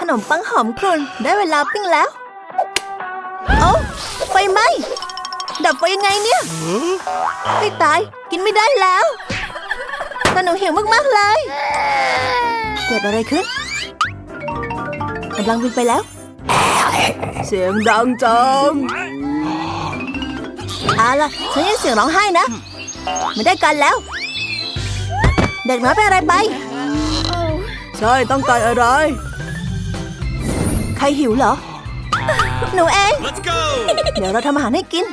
ขนมปังหอมกรุ่นได้เวลาปิ้งแล้ว โอ้ไฟไหม้ดับไฟยังไงเนี่ยไม่ตายกินไม่ได้แล้วแต่หนูหิวมากๆเลย เกิดอะไรขึ้นกำลังบินไปแล้ว เสียงดังจังเอาล่ะฉันยินเสียงร้องไห้นะไม่ได้กันแล้ว เด็กน้อยเป็นอะไรไป ใช่ต้องการอะไร ใครหิวเหรอ หนูเอง Let's go! เดี๋ยวเราทำอาหารให้กิน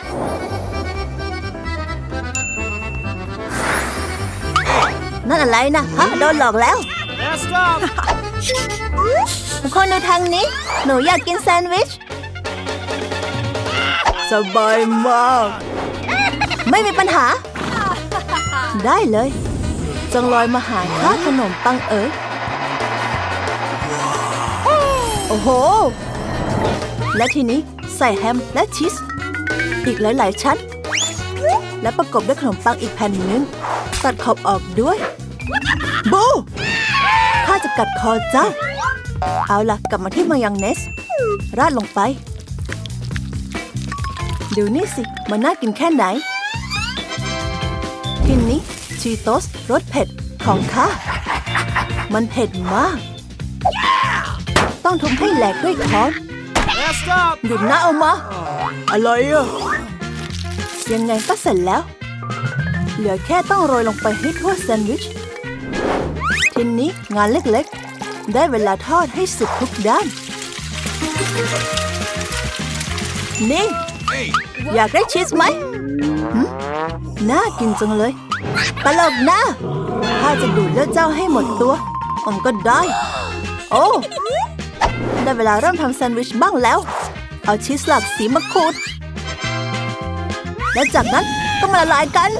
นั่นอะไรนะฮะโดนหลอกแล้ว Last up! ทุกคนดูทางนี้ หนูอยากกินแซนด์วิช สบายมาก ไม่มีปัญหา ได้เลย จงลอยมาหาข้าขนมปังเอ๋ย โอ้โห และทีนี้ใส่แฮมและชีส อีกหลาย ๆ ชั้น และประกบด้วยขนมปังอีกแผ่นหนึ่งตัดขอบออกด้วย บูข้าจะกัดคอเจ้า เอาล่ะ กลับมาที่มายองเนส ราดลงไป ดูนี่สิ มันน่ากินแค่ไหนทีนี้ชีโตสรสเผ็ดของข้า มันเผ็ดมาก ต้องทุบให้แหลกด้วยค้อน Last up! หยุดนะเอามา อะไรอะยังไงก็เสร็จแล้ว เหลือแค่ต้องโรยลงไปให้ทั่วแซนด์วิช ทีนี้งานเล็กๆ ได้เวลาทอดให้สุกทุกด้าน นี่ Hey! อยากได้ชีสไหมหึน่ากินจังเลยตลกนะข้าจะดูดเลือดเจ้าให้หมดตัวผมก็ได้ โอ้ ได้เวลาเริ่มทำแซนด์วิชบ้างแล้ว เอาชีสหลากสีมาขูดและจากนั้นก็มาละลายกัน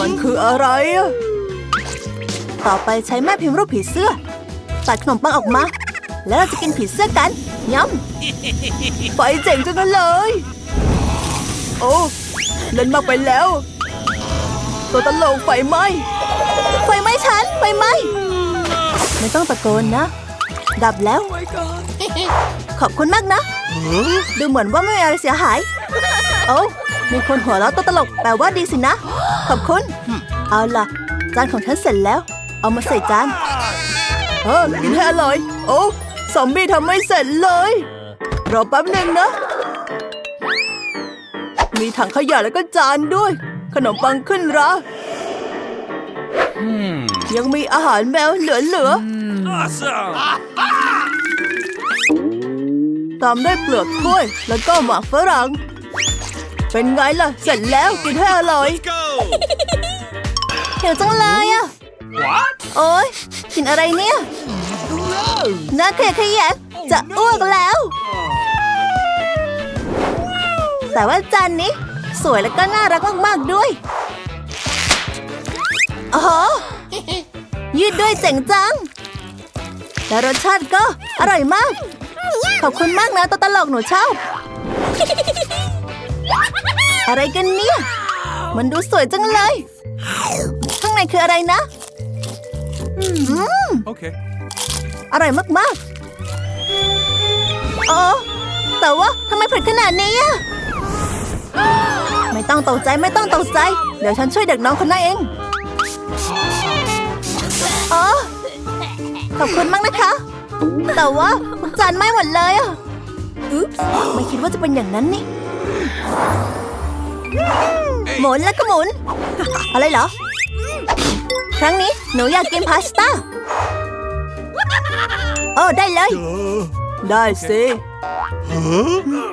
มันคืออะไรอะต่อไปใช้แม่พิมพ์รูปผีเสื้อ ตัดขนมปังออกมา แล้วเราจะกินผีเสื้อกันย้ำไฟเจ๋งจังเลย โอ้เล่นมากไปแล้ว ตัวตลกไฟไหม้ไฟไหม้ฉัน ไฟไหม้ ไม่ต้องตะโกนนะ ดับแล้ว ขอบคุณมากนะ ดูเหมือนว่าไม่มีอะไรเสียหาย โอ้มีคนหัวเราะตัวตลกแปลว่าดีสินะ ขอบคุณ เอาล่ะ จานของฉันเสร็จแล้ว เอามาใส่จานเออกินให้อร่อย โอ้ซอมบี้ทำไม่เสร็จเลย รอแป๊บหนึ่งนะ มีถังขยะแล้วก็จานด้วย ขนมปังขึ้นรา Hmm. ยังมีอาหารแมวเหลือ Awesome! ๆตามด้วยเปลือกกล้วย แล้วก็หมากฝรั่ง เป็นไงล่ะ เสร็จแล้วกินให้อร่อย Let's go! หิวจังเลยอะ What? โอ๊ยกินอะไรเนี่ยน่าเกลียดขยะจะอ้วกแล้ว แต่ว่าจานนี้สวยแล้วก็น่ารักมาก ๆ ด้วย ดด้วยเจ๋งจัง และรสชาติก็อร่อยมาก ขอบคุณมากนะตัวตลกหนูชอบอะไรกันเนี่ย มันดูสวยจังเลย ข้างในคืออะไรนะอืม Okay. อร่อยมากๆ โอ้แต่ว่าทำไมเผ็ดขนาดนี้อะไม่ต้องตกใจไม่ต้องตกใจ เดี๋ยวฉันช่วยเด็กน้องคนนั้นเอง อ๋อขอบคุณมากนะคะ แต่ว่าจานไหม้หมดเลยอะอุ๊บไม่คิดว่าจะเป็นอย่างนั้นนี่ หมุนแล้วก็หมุน อะไรเหรอ ครั้งนี้หนูอยากกินพาสต้า โอ้ ได้เลย ได้สิ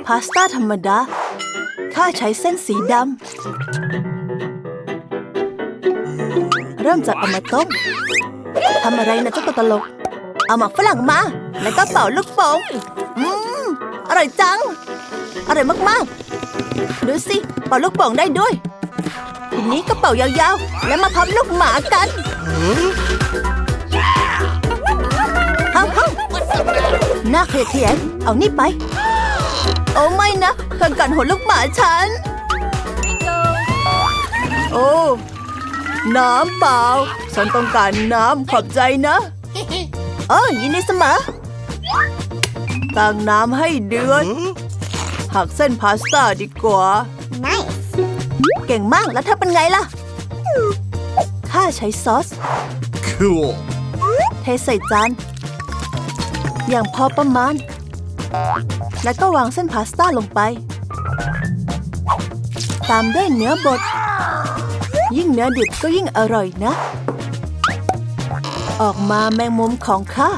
พาสต้าธรรมดา ข้าใช้เส้นสีดำ เริ่มจากเอามาต้ม ทำอะไรนะเจ้าตัวตลก เอาหมักฝรั่งมา แล้วก็เป่าลูกโป่งอืมอร่อยจัง อร่อยมากๆ ดูสิ เป่าลูกโป่งได้ด้วย ทีนี้ก็เป่ายาวๆ แล้วมาพับลูกหมากันเฮ้าเฮ้าหน้าเครียดแขยงเอานี่ไป โอ้ไม่นะกันกันหัวลูกหมาฉัน โอ้ น้ำเปล่า ฉันต้องการน้ำขอบใจนะเออยินดีเสมอตั้งน้ำให้เดือดหักเส้นพาสต้าดีกว่า Nice. เก่งมากแล้วเธอเป็นไงล่ะ ข้าใช้ซอส Cool. เทใส่จาน อย่างพอประมาณ แล้วก็วางเส้นพาสต้าลงไป ตามด้วยเนื้อบด ยิ่งเนื้อดิบก็ยิ่งอร่อยนะ ออกมาแมงมุมของข้า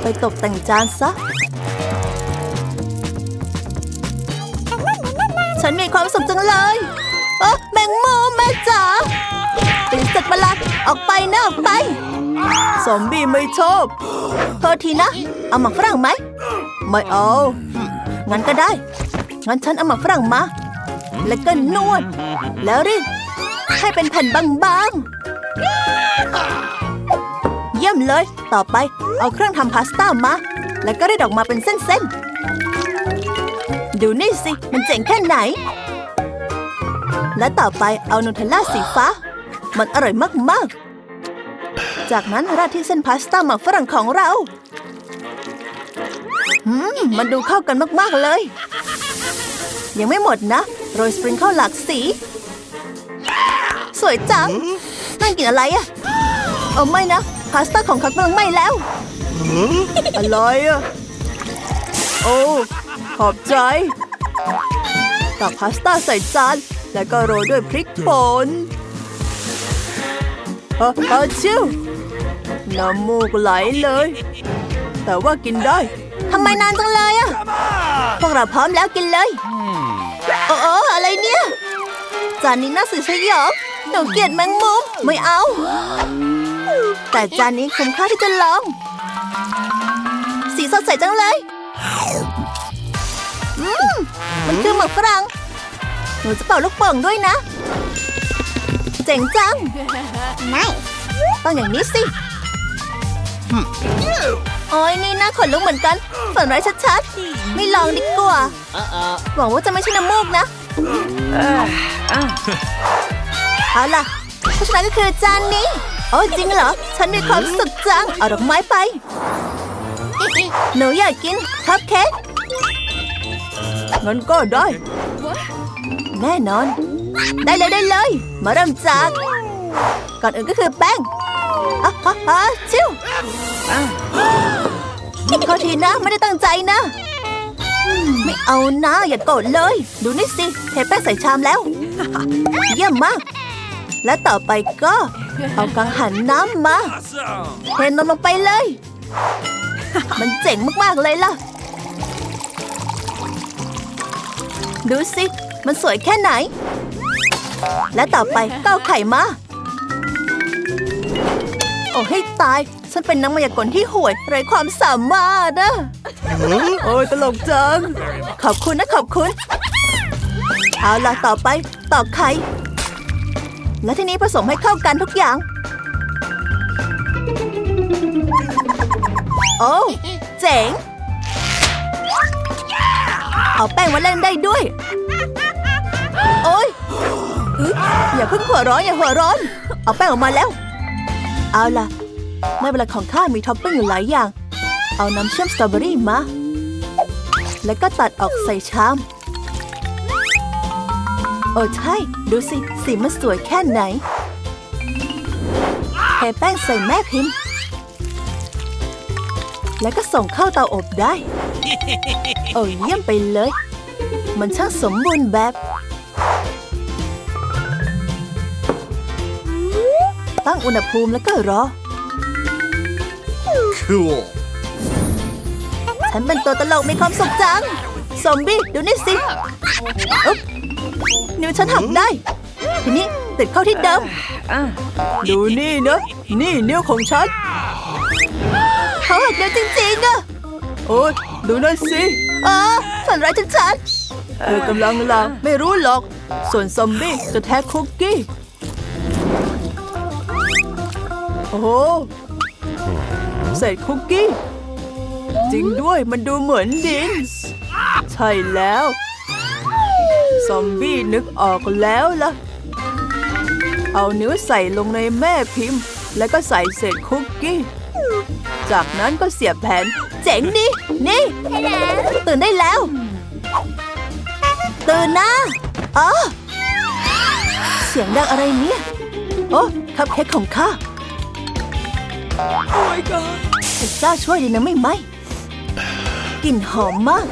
ไปตกแต่งจานซะ ฉันมีความสุขจังเลยเออแมงมุมแม่จ๋าเป็นสัตว์ประหลาดออกไปนะออกไปซอมบี้ไม่ชอบโทษทีนะ เอาหมักฝรั่งไหม ไม่เอา งั้นก็ได้ งั้นฉันเอาหมักฝรั่งมา แล้วก็นวด แล้วรีด ให้เป็นแผ่นบางๆ เยี่ยมเลย ต่อไปเอาเครื่องทำพาสต้ามา แล้วก็รีดออกมาเป็นเส้นๆ ดูนี่สิ มันเจ๋งแค่ไหน และต่อไปเอานูเทลล่าสีฟ้า มันอร่อยมากๆ จากนั้นราดที่เส้นพาสต้าหมักฝรั่งของเราอืมมันดูเข้ากันมากๆเลย ยังไม่หมดนะ โรยสปริงเข้าหลากสี สวยจังนั่นกินอะไรอะเออไม่นะ พาสต้าของเขากำลังไหม้แล้วอะไรอะโอ้ขอบใจตักพาสต้าใส่จาน แล้วก็โรยด้วยพริกป่นเออเออชิวน้ำมูกไหลเลย แต่ว่ากินได้ทำไมนานจังเลยอะพวกเราพร้อมแล้วกินเลย โอ้โออะไรเนี่ยจานนี้น่าสื่อสยองหนูเกลียดแมงมุมไม่เอา แต่จานนี้คุ้มค่าที่จะลอง สีสดใสจังเลยอืมมันคือหมึกฝรั่งหนูจะเป่าลูกโป่งด้วยนะ เจ๋งจัง Nice. ต้องอย่างนี้สิโอ้ยนี่น่าขนลุกเหมือนกัน ฝันร้ายชัดๆ ไม่ลองดีกว่าหวังว่าจะไม่ใช่น้ำมูกนะ เอาล่ะเพราะฉะนั้นก็คือจานนี้ โอ้จริงเหรอ ฉันมีความสุขจัง เอาดอกไม้ไป หนูอยากกินคัพเค้กงั้นก็ได้ แน่นอน ได้เลยได้เลย มาเริ่มจาก ก่อนอื่นก็คือแป้งอะอะอะชิวขอทีนะ ไม่ได้ตั้งใจนะ ไม่เอานะอย่าโกรธเลย ดูนี่สิเทแป้งใส่ชามแล้ว เยี่ยมมาก และต่อไปก็ เอากังหันน้ำมาเทนมลงไปเลย มันเจ๋งมากๆเลยล่ะ ดูสิ มันสวยแค่ไหน และต่อไปก็ไข่มาโอ้ให้ตาย ฉันเป็นนักมายากลที่ห่วยไรความสามารถนะ โอ้ยตลกจัง ขอบคุณนะขอบคุณ เอาล่ะต่อไปตอกไข่ และทีนี้ผสมให้เข้ากันทุกอย่าง โอ้เจ๋ง เอาแป้งมาเล่นได้ด้วย โอ้ยอย่าเพิ่งหัวร้อนอย่าหัวร้อน เอาแป้งออกมาแล้ว เอาล่ะในเวลาของข้ามีท็อปปิ้งอยู่หลายอย่าง เอาน้ำเชื่อมสตรอเบอรี่มา แล้วก็ตัดออกใส่ชาม โอ้ใช่ ดูสิ สีมันสวยแค่ไหนเทแป้งใส่แม่พิมพ์ แล้วก็ส่งเข้าเตาอบได้ โอ้เยี่ยมไปเลย มันช่างสมบูรณ์แบบตั้งอุณหภูมิแล้วก็รอ Cool. ฉันเป็นตัวตลกมีความสุขจัง ซอมบี้ดูนี่สิอุ๊บนิ้วฉันหักได้ ทีนี้ติดเข้าที่เดิม ดูนี่นะ นี่นิ้วของฉัน เขาหักนิ้วจริงๆอะโอ้ยดูนั่นสิอ๋อฝันร้ายชัดๆเธอกำลังลางไม่รู้หรอก ส่วนซอมบี้จะแทะคุกกี้ โอ้โหเศษคุกกี้ จริงด้วยมันดูเหมือนดิน ใช่แล้ว ซอมบี้นึกออกแล้วล่ะ เอานิ้วใส่ลงในแม่พิมพ์ แล้วก็ใส่เศษคุกกี้ จากนั้นก็เสียบแผนเจ๋งดินี่ตื่นได้แล้ว ตื่นนะอ๋อเสียงดังอะไรเนี่ย โอ้คัพเค้กของข้า Oh my god. พระเจ้าช่วยดีนะไม่ไหม กลิ่นหอมมาก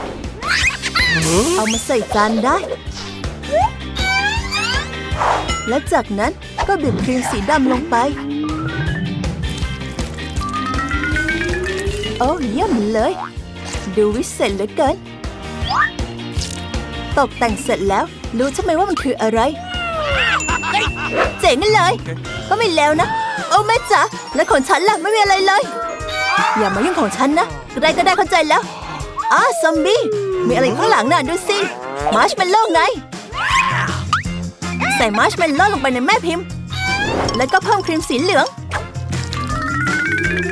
เอามาใส่จานได้ และจากนั้นก็บีบครีมสีดำลงไป โอ้เยี่ยมเลย ดูวิเศษเหลือเกิน ตกแต่งเสร็จแล้ว รู้ใช่ไหมว่ามันคืออะไร เจ๋งเลย ก็ไม่แล้วนะ โอ้แม่จ๋าและของฉันล่ะไม่มีอะไรเลย อย่ามายุ่งของฉันนะอะไรก็ได้เข้าใจแล้ว อ้าซอมบี้ มีอะไรข้างหลังน่ะดูสิมาร์ชเมลโล่ไง ใส่มาร์ชเมลโล่ลงไปในแม่พิมพ์ แล้วก็เพิ่มครีมสีเหลือง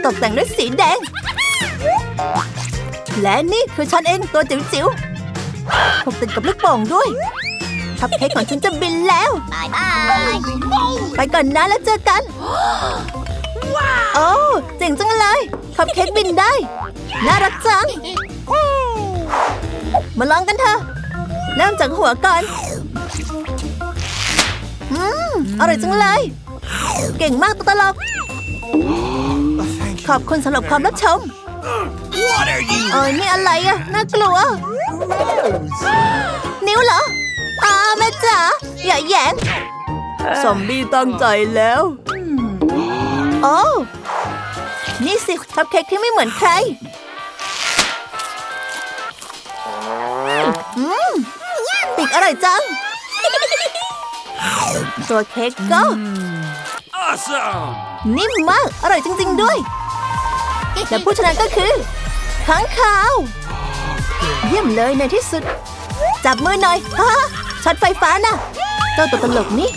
ตกแต่งด้วยสีแดง และนี่คือฉันเองตัวจิ๋วๆถูกติดกับลูกโป่งด้วยคัพเค้กของฉันจะบินแล้วไปก่อนนะแล้วเจอกัน โอ้เจ๋งจังเลยคัพเค้กบินได้ น่ารักจัง มาลองกันเถอะเริ่มจากหัวก่อน อืม อร่อยจังเลย เก่งมากตัวตลก ขอบคุณสำหรับความรับชม What are you? เอ้ยนี่อะไรอะน่ากลัว นิ้วเหรออาแม่จ๋าอย่าแหยงซอมบี้ตั้งใจแล้ว โอ้ นี่สิคัพเค้กที่ไม่เหมือนใคร ร่อยจัง ตัวเค้กก็ Awesome. นิ่มมาก อร่อยจริง ๆ ด้วย และผู้ชนะก็คือค้างคาว เยี่ยมเลยในที่สุด จับมือหน่อยฮ่าช็อตไฟฟ้าน่ะ เจ้าตัวตลกนี่